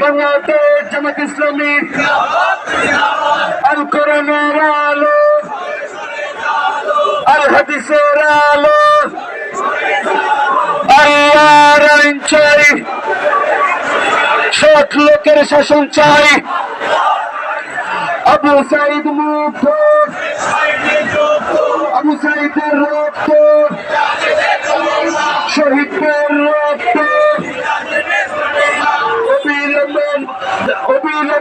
বাংলাদেশ জামাত ইসলামী আল কোরআনের আলো, আল হাদিসের আলো। আল্লাহর আইন চাই, সৎ লোকের শাসন চাই। আবু সাইদ মুক্ত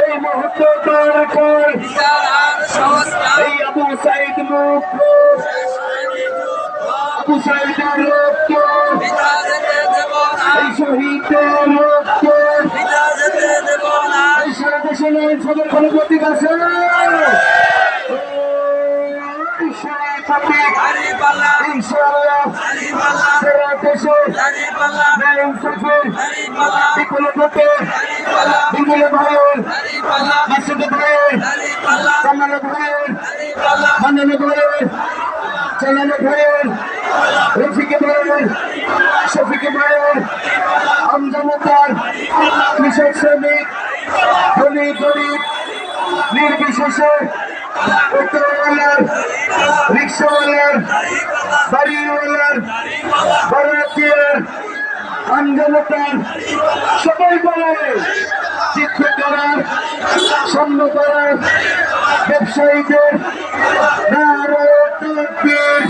এই মুহূর্তে আর সংস্কার এই আবু সাইদ মুক্ত আবু সাইদের রক্ত। এই শহীদের রক্ত। এই সারা জানানো ভাইয়ের রফিক ভাইয়ের শফিক ভাইয়ের আমজানতার কৃষক শ্রমিক ধনী গরিব নির্বিশেষে অটোওয়ালার রিক্সাওয়ালার বাড়িওয়ালার ভারতীয় আমজনতার সবাই বলে শিক্ষক করার সাম্য করার ব্যবসায়ীদের তকবীর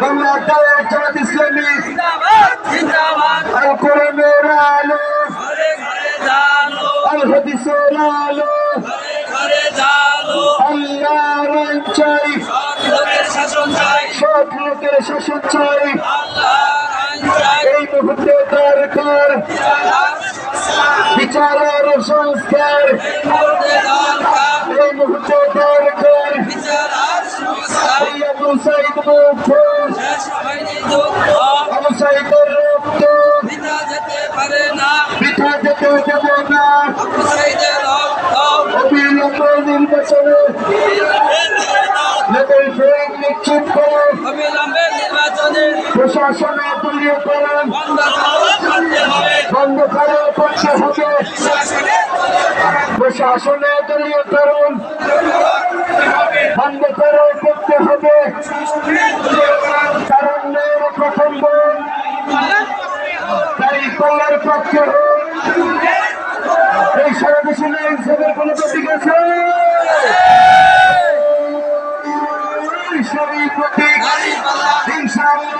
বাংলাদেশ জামাত ইসলামী আল কোরআনের আলো আল হাদিসের আলো। লোকের শাসন চাই। এই মুহূর্তে দরকার বিচার আর সংস্কার। এই মুহূর্তে দরকার যেতে পারে না। যেতে দেব না। বন্ধ করতে হবে। বন্ধ করে করতে হবে। শাসনে প্রশাসনে দলীয়করণ বন্ধ করে করতে হবে। তারুণ্যের প্রথম বোন তাই কল্যার পক্ষে হোক। এই সারা দেশে নেই সবের কোনো প্রতীক ইনশাআল্লাহ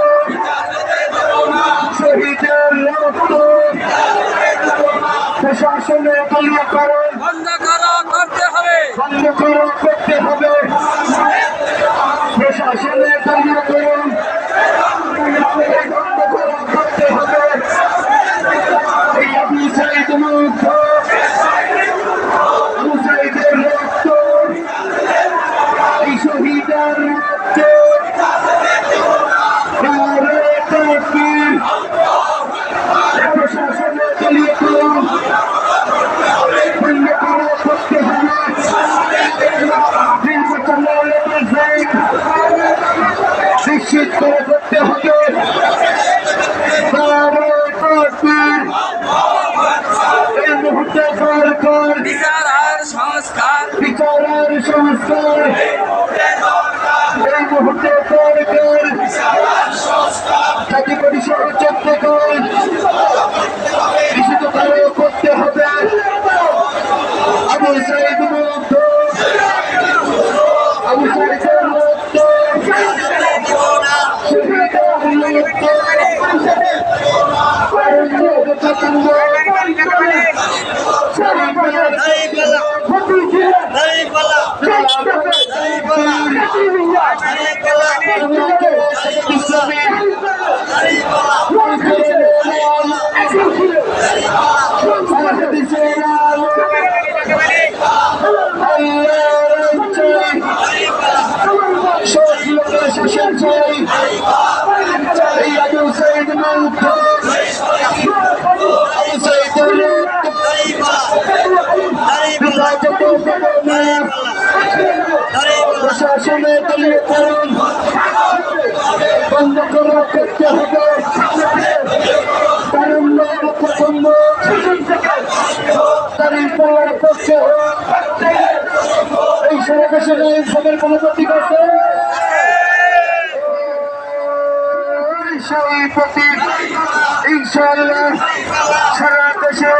প্রশাসনে দলীয়করণ বন্ধ করো করতে হবে। বন্ধ করো করতে হবে। নিশ্চিত করে করতে হবে। এই মুহূর্তে দরকার বিচার আর সংস্কার। বিচারের সংস্কার। এই মুহূর্তে জাতি পরিষদ Come on, আসনে দাঁড়িয়ে পড়ুন বন্ধ করে, করতে হবে। তারুণ্য পছন্দ। তারই পড়ার পক্ষে। এই সড়কে সেটা এই সবের কোনো প্রতীক আছে সেই প্রতীক ইনশাআল্লাহ সারা দেশে